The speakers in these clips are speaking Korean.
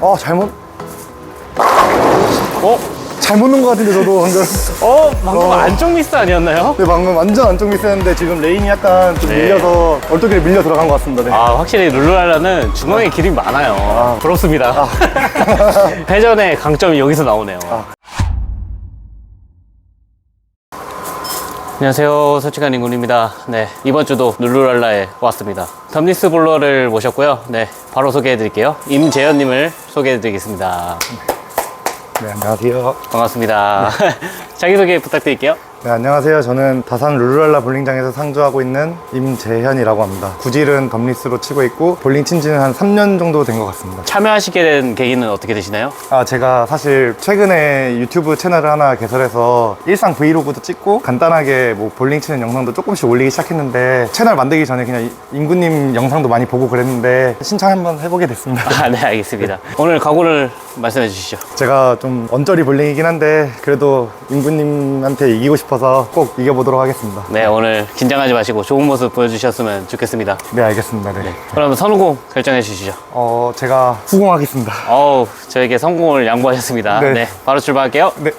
어 잘못. 어? 잘못 넣은 것 같은데 저도 방금. 어? 방금 어. 안쪽 미스 아니었나요? 네 방금 완전 안쪽 미스였는데 지금 레인이 약간 좀 네. 밀려서 얼떨결에 밀려 들어간 것 같습니다. 네. 아 확실히 룰루랄라는 중앙에 기름이 많아요. 부럽습니다. 회전의 강점이 여기서 나오네요. 안녕하세요. 솔직한 인군입니다. 네 이번 주도 룰루랄라에 왔습니다. 덤니스 볼러를 모셨고요. 네 바로 소개해 드릴게요. 임재현 님을 소개해 드리겠습니다. 네 안녕하세요. 반갑습니다. 자기소개 부탁드릴게요 네 안녕하세요 저는 다산 룰루랄라 볼링장에서 상주하고 있는 임재현이라고 합니다 구질은 덤리스로 치고 있고 볼링 친 지는 한 3년 정도 된 것 같습니다 참여하시게 된 계기는 어떻게 되시나요? 아, 제가 사실 최근에 유튜브 채널을 하나 개설해서 일상 브이로그도 찍고 간단하게 뭐 볼링 치는 영상도 조금씩 올리기 시작했는데 채널 만들기 전에 그냥 이- 인구님 영상도 많이 보고 그랬는데 신청 한번 해보게 됐습니다. 아, 네, 알겠습니다. 오늘 각오를 말씀해 주시죠. 제가 좀 언저리 볼링이긴 한데 그래도 인구님한테 이기고 싶어서 꼭 이겨보도록 하겠습니다. 네, 오늘 긴장하지 마시고 좋은 모습 보여주셨으면 좋겠습니다. 네, 알겠습니다. 네. 그럼 선우공 결정해 주시죠. 어, 제가 후공하겠습니다. 어우, 저에게 성공을 양보하셨습니다. 네, 네. 바로 출발할게요. 네.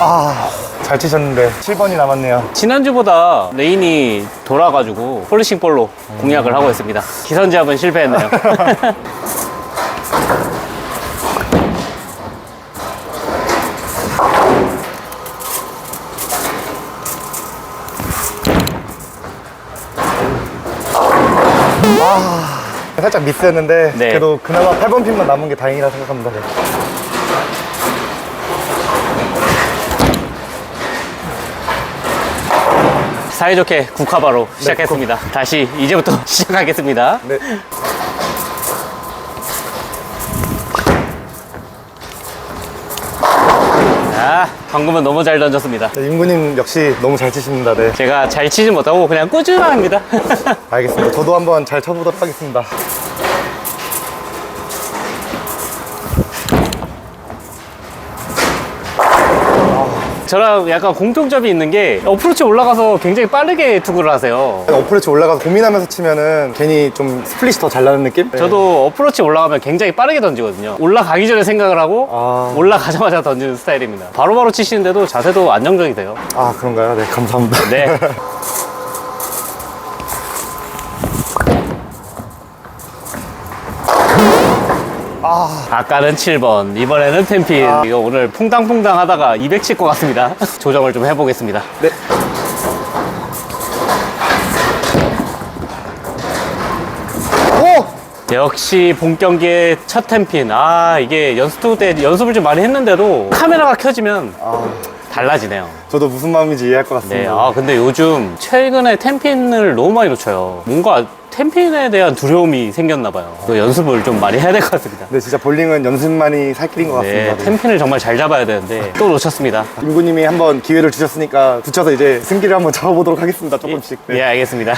아, 잘 치셨는데 7번이 남았네요. 지난주보다 레인이 돌아가지고 폴리싱 볼로 공략을 하고 있습니다. 기선제압은 실패했네요. 살짝 미스했는데 네. 그래도 그나마 8번 핀만 남은 게 다행이라 생각합니다. 사이좋게 국화바로 시작했습니다. 다시 이제부터 시작하겠습니다. 네. 아, 방금은 너무 잘 던졌습니다. 네, 임구님 역시 너무 잘 치십니다. 네. 제가 잘 치지 못하고 그냥 꾸준합니다. 알겠습니다. 저도 한번 잘 쳐보도록 하겠습니다. 저랑 약간 공통점이 있는 게 어프로치 올라가서 굉장히 빠르게 투구를 하세요. 어프로치 올라가서 고민하면서 치면은 괜히 좀 스플릿이 더 잘 나는 느낌? 네. 저도 어프로치 올라가면 굉장히 빠르게 던지거든요. 올라가기 전에 생각을 하고 아. 올라가자마자 던지는 스타일입니다. 바로바로 치시는데도 자세도 안정적이 돼요. 아 그런가요? 네 감사합니다. 네. 아까는 7번, 이번에는 텐핀. 아. 이거 오늘 퐁당퐁당 하다가 200 칠 것 같습니다. 조정을 좀 해보겠습니다. 네. 오! 역시 본 경기의 첫 텐핀. 아, 이게 연습 때 연습을 좀 많이 했는데도 카메라가 켜지면 아, 달라지네요. 저도 무슨 마음인지 이해할 것 네, 같습니다. 아, 근데 요즘 최근에 텐핀을 너무 많이 놓쳐요. 뭔가 텐핀에 대한 두려움이 생겼나 봐요. 그 연습을 좀 많이 해야 될 것 같습니다. 네, 진짜 볼링은 연습만이 살 길인 것 네, 같습니다. 네. 텐핀을 정말 잘 잡아야 되는데 또 놓쳤습니다. 임구님이 한번 기회를 주셨으니까 붙여서 이제 승기를 한번 잡아보도록 하겠습니다. 조금씩. 예, 네. 알겠습니다.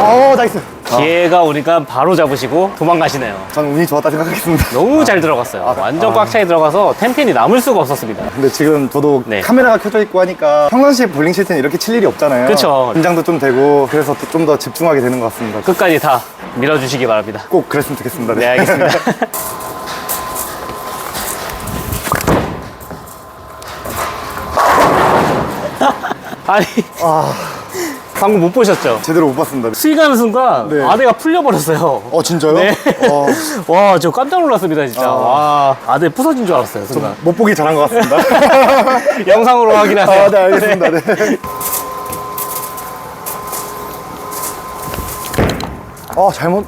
어, 나이스. 기회가 오니까 바로 잡으시고 도망가시네요. 저는 운이 좋았다 생각하겠습니다. 너무 잘 들어갔어요. 완전 꽉 차게 들어가서 텐핀이 남을 수가 없었습니다. 근데 지금 저도 네. 카메라가 켜져 있고 하니까 평상시에 볼링 칠 때는 이렇게 칠 일이 없잖아요. 그쵸. 긴장도 좀 되고 그래서 좀 더 집중하게 되는 것 같습니다. 끝까지 다 밀어주시기 바랍니다. 꼭 그랬으면 좋겠습니다. 네, 알겠습니다. 아니, 아, 방금 못 보셨죠? 제대로 못 봤습니다. 스윙하는 순간 네. 아대가 풀려버렸어요. 어, 진짜요? 네. 어, 와, 저 깜짝 놀랐습니다, 진짜. 와, 아대 부서진 줄 알았어요, 순간. 못 보기 잘한 것 같습니다. 영상으로 확인하세요. 아, 네, 알겠습니다. 네. 아, 잘못,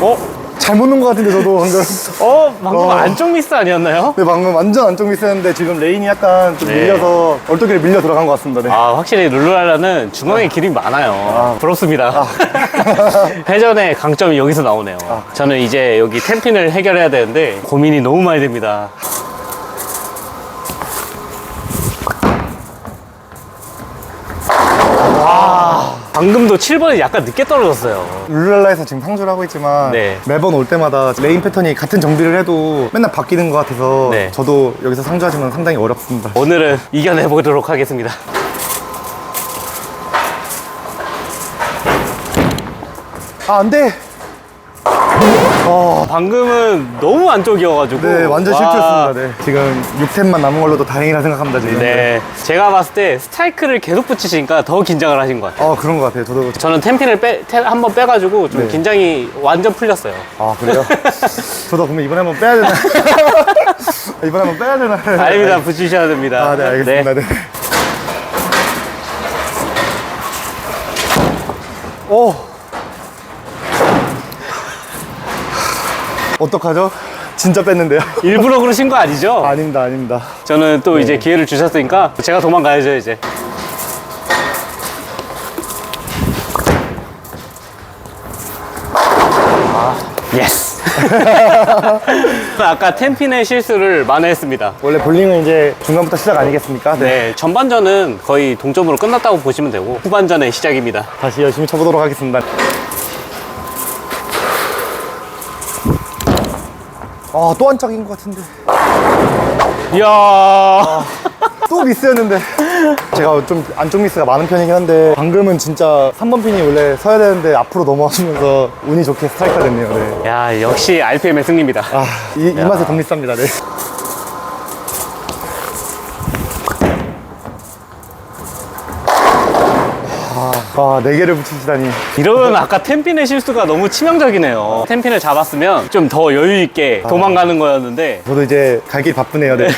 어? 잘못 넣은 것 같은데, 저도 방금. 어? 방금 어. 안쪽 미스 아니었나요? 네, 방금 완전 안쪽 미스였는데 지금 레인이 약간 좀 네. 밀려서 얼떨결에 밀려 들어간 것 같습니다. 네. 아, 확실히 룰루랄라는 중앙에 기름이 많아요. 부럽습니다. 회전의 강점이 여기서 나오네요. 저는 이제 여기 텐핀을 해결해야 되는데 고민이 너무 많이 됩니다. 방금도 7번이 약간 늦게 떨어졌어요. 룰랄라에서 지금 상주를 하고 있지만 네. 매번 올 때마다 레인 패턴이 같은 정비를 해도 맨날 바뀌는 것 같아서 네. 저도 여기서 상주하시면 상당히 어렵습니다. 오늘은 이겨내보도록 하겠습니다. 아, 안 돼! 방금은 너무 안쪽이어가지고. 네, 완전 와. 실수였습니다. 네. 지금 6템만 남은 걸로도 다행이라 생각합니다, 지금. 네. 제가 봤을 때 스트라이크를 계속 붙이시니까 더 긴장을 하신 것 같아요. 아, 그런 것 같아요. 저도. 저는 템핀을 빼, 템 한번 빼가지고 좀 네. 긴장이 완전 풀렸어요. 아, 그래요? 저도 그러면 이번에 한번 빼야 되나? 이번에 한번 빼야 되나? 아닙니다. 붙이셔야 됩니다. 아, 네, 알겠습니다. 네. 오! 어떡하죠? 진짜 뺐는데요? 일부러 그러신 거 아니죠? 아닙니다, 아닙니다. 저는 또 네. 이제 기회를 주셨으니까 제가 도망가야죠, 이제. 아, 예스. 아까 템핀의 실수를 만회했습니다. 원래 볼링은 이제 중간부터 시작 아니겠습니까? 네, 전반전은 거의 동점으로 끝났다고 보시면 되고 후반전의 시작입니다. 다시 열심히 쳐보도록 하겠습니다. 아, 또 한 짝인 것 같은데. 이야. 또 미스였는데. 제가 좀 안쪽 미스가 많은 편이긴 한데, 방금은 진짜 3번 핀이 원래 서야 되는데 앞으로 넘어가면서 운이 좋게 스트라이크가 됐네요. 네. 야, 역시 RPM의 승리입니다. 아, 이, 이 맛에 돈 비쌉니다. 네. 아, 네 개를 붙이시다니. 이러면 아까 템핀의 실수가 너무 치명적이네요. 템핀을 잡았으면 좀 더 여유 있게 도망가는 거였는데 저도 이제 갈 길 바쁘네요. 네.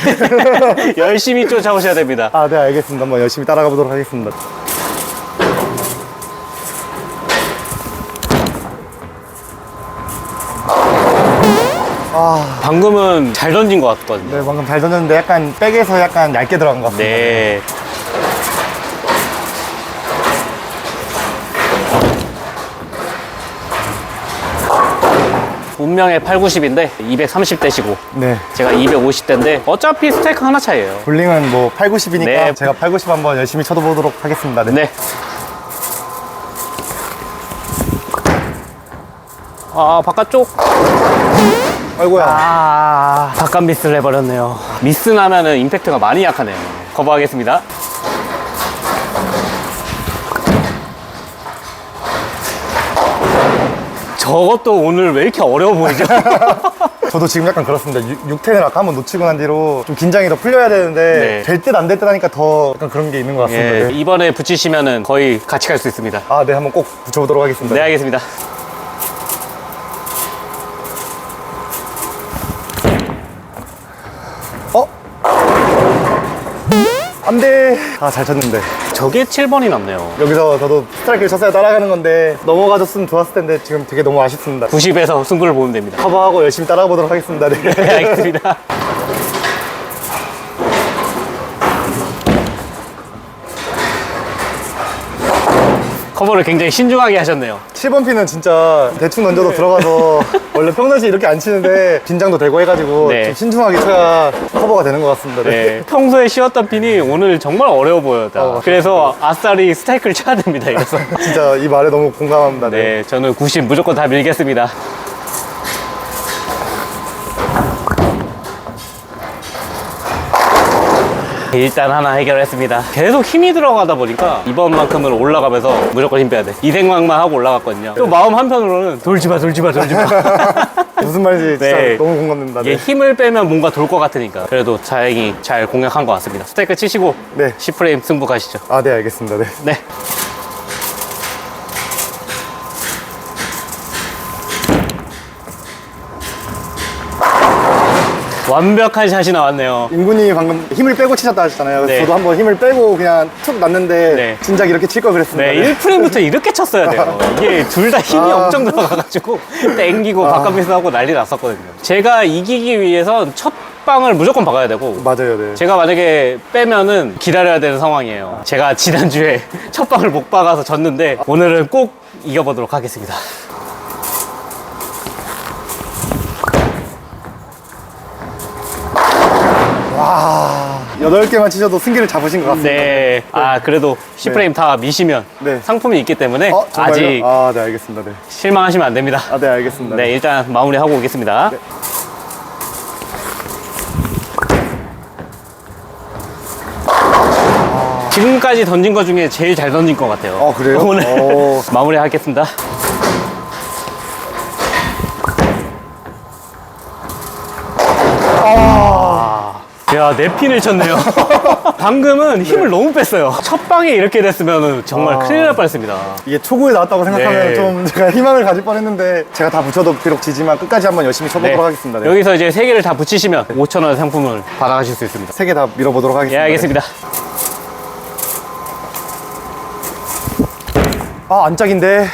열심히 쫓아오셔야 됩니다. 아, 네, 알겠습니다. 한번 열심히 따라가 보도록 하겠습니다. 방금은 잘 던진 것 같거든요. 네, 방금 잘 던졌는데 약간 백에서 약간 얇게 들어간 것 같습니다. 네. 운명의 8, 90인데 230대시고 네. 제가 250대인데 어차피 스테이크 하나 차이예요. 볼링은 뭐 8, 90이니까 네. 제가 8, 90 한번 열심히 쳐보도록 하겠습니다. 네. 네. 아 바깥쪽 아이고야. 아 바깥 미스를 해버렸네요. 미스 나면은 임팩트가 많이 약하네요. 커버하겠습니다. 저것도 오늘 왜 이렇게 어려워 보이죠? 저도 지금 약간 그렇습니다. 6, 10을 아까 한번 놓치고 난 뒤로 좀 긴장이 더 풀려야 되는데 네. 될 듯 안 될 듯 하니까 더 약간 그런 게 있는 것 같습니다. 예, 네. 이번에 붙이시면은 거의 같이 갈 수 있습니다. 아, 네, 한번 꼭 붙여보도록 하겠습니다. 네, 알겠습니다. 안 돼. 아, 잘 쳤는데. 저게 7번이 남네요. 여기서 저도 스트라이크를 쳤어야 따라가는 건데 넘어가줬으면 좋았을 텐데 지금 되게 너무 아쉽습니다. 90에서 승부를 보면 됩니다. 커버하고 열심히 따라가 보도록 하겠습니다. 네. 네, 알겠습니다. 커버를 굉장히 신중하게 하셨네요. 7번 핀은 진짜 대충 던져도 들어가서 원래 평상시에 이렇게 안 치는데 긴장도 되고 해가지고 네. 좀 신중하게 쳐야 커버가 되는 것 같습니다. 네. 네, 평소에 쉬었던 핀이 오늘 정말 어려워 보였다. 어. 그래서 아싸리 스타이크를 쳐야 됩니다. 이래서. 진짜 이 말에 너무 공감합니다. 네. 네, 저는 90 무조건 다 밀겠습니다. 일단 하나 해결했습니다. 계속 힘이 들어가다 보니까 이번만큼은 올라가면서 무조건 힘 빼야 돼. 이 생각만 하고 올라갔거든요. 또 마음 한편으로는 돌지 마, 돌지 마, 돌지 마. 무슨 말인지 진짜 네. 너무. 이게 네. 힘을 빼면 뭔가 돌 것 같으니까. 그래도 다행히 잘 공략한 것 같습니다. 스테이크 치시고 네. 10프레임 승부 가시죠. 아, 네, 알겠습니다. 네. 네. 완벽한 샷이 나왔네요. 인군이 방금 힘을 빼고 치셨다 하셨잖아요. 그래서 네. 저도 한번 힘을 빼고 그냥 툭 났는데 네. 진작 이렇게 칠 걸 그랬습니다. 네, 1프레임부터 이렇게 쳤어야 돼요. 이게 둘 다 힘이 아. 엄청 들어가가지고 땡기고 바깥 미스하고 난리 났었거든요. 제가 이기기 위해선 첫 방을 무조건 박아야 되고 맞아요, 네. 제가 만약에 빼면은 기다려야 되는 상황이에요. 제가 지난주에 첫 방을 못 박아서 졌는데 오늘은 꼭 이겨보도록 하겠습니다. 8개만 치셔도 승기를 잡으신 것 같습니다. 네. 아, 그래도 10프레임 다 미시면 네. 상품이 있기 때문에 어, 정말요? 아직 아, 네, 알겠습니다. 네. 실망하시면 안 됩니다. 아, 네, 알겠습니다. 네, 일단 마무리하고 오겠습니다. 네. 지금까지 던진 것 중에 제일 잘 던진 것 같아요. 아, 그래요? 오늘 오. 마무리하겠습니다. 야, 네 핀을 쳤네요. 방금은 힘을 너무 뺐어요. 첫 방에 이렇게 됐으면 정말 아. 큰일 날 뻔했습니다. 이게 초구에 나왔다고 생각하면 네. 좀 제가 희망을 가질 뻔했는데 제가 다 붙여도 비록 지지만 끝까지 한번 열심히 쳐보도록 네. 하겠습니다. 네. 여기서 이제 세 개를 다 붙이시면 5,000원 상품을 받아가실 수 있습니다. 세 개 다 밀어보도록 예, 하겠습니다. 알겠습니다. 네. 아, 안짝인데.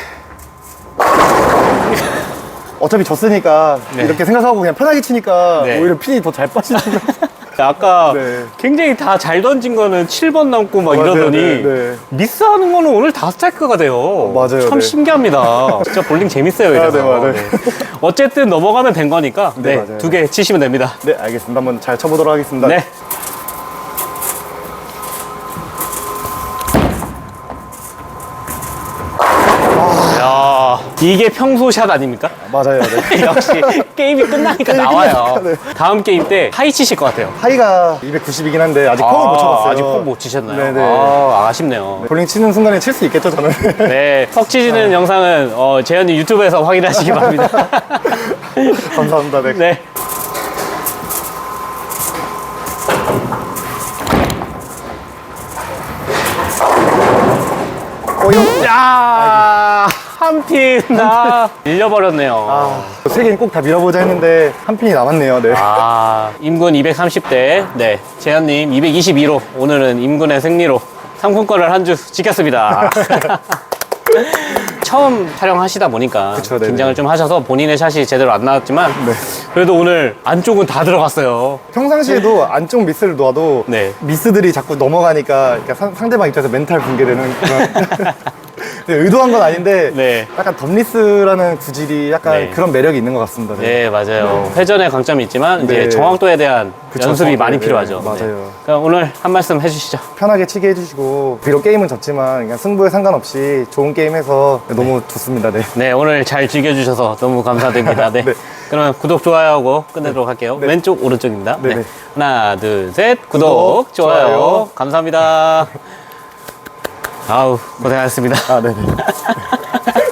어차피 졌으니까 네. 이렇게 생각하고 그냥 편하게 치니까 네. 오히려 핀이 더 잘 빠지는 것 같아요. 아까 네. 굉장히 다 잘 던진 거는 7번 남고 막 아, 이러더니 네, 네, 네. 미스하는 거는 오늘 다 스트라이크가 돼요. 맞아요, 참 네. 신기합니다. 진짜 볼링 재밌어요. 이래서. 네, 맞아요. 어쨌든 넘어가면 된 거니까 네, 네. 두 개 치시면 됩니다. 네, 알겠습니다. 한번 잘 쳐보도록 하겠습니다. 네. 야, 이게 평소 샷 아닙니까? 맞아요. 네. 역시 게임이 끝나니까 게임이 나와요. 끝나니까, 네. 다음 게임 때 하이 치실 것 같아요. 하이가 290이긴 한데 아직 펑을 못 쳐봤어요. 아직 펑못 치셨나요? 네네. 아, 아쉽네요. 볼링 치는 순간에 칠 수 있겠죠, 저는. 네, 퍽 치지는 영상은 어, 재현이 유튜브에서 확인하시기 바랍니다. 감사합니다. 네. 네. 어, 이거. 야, 한 핀, 나 밀려버렸네요. 아, 세 개는 꼭 다 밀어보자 했는데 한 핀이 남았네요. 네. 아, 임군 230대, 네, 재현님 222로 오늘은 임군의 승리로 상품권을 한 주 지켰습니다. 처음 촬영하시다 보니까 그쵸, 네네. 긴장을 좀 하셔서 본인의 샷이 제대로 안 나왔지만 네. 그래도 오늘 안쪽은 다 들어갔어요. 평상시에도 안쪽 미스를 놓아도 네. 미스들이 자꾸 넘어가니까 그러니까 상, 상대방 입장에서 멘탈 붕괴되는 그런 네, 의도한 건 아닌데 네. 약간 덤리스라는 구질이 약간 네. 그런 매력이 있는 것 같습니다. 네, 맞아요. 회전의 강점이 있지만 이제 네. 정확도에 대한 그쵸, 연습이 많이 정확도에 필요하죠. 대한, 맞아요. 그럼 오늘 한 말씀 해주시죠. 편하게 치게 해주시고 비록 게임은 졌지만 그냥 승부에 상관없이 좋은 게임해서 너무 좋습니다. 네. 네, 오늘 잘 즐겨주셔서 너무 감사드립니다. 네. 네. 그러면 구독, 좋아요하고 끝내도록 할게요. 네. 왼쪽, 오른쪽입니다. 네. 네, 네. 하나, 둘, 셋. 구독, 구독, 좋아요. 좋아요. 감사합니다. 아우, 고생하셨습니다. 아, 네네.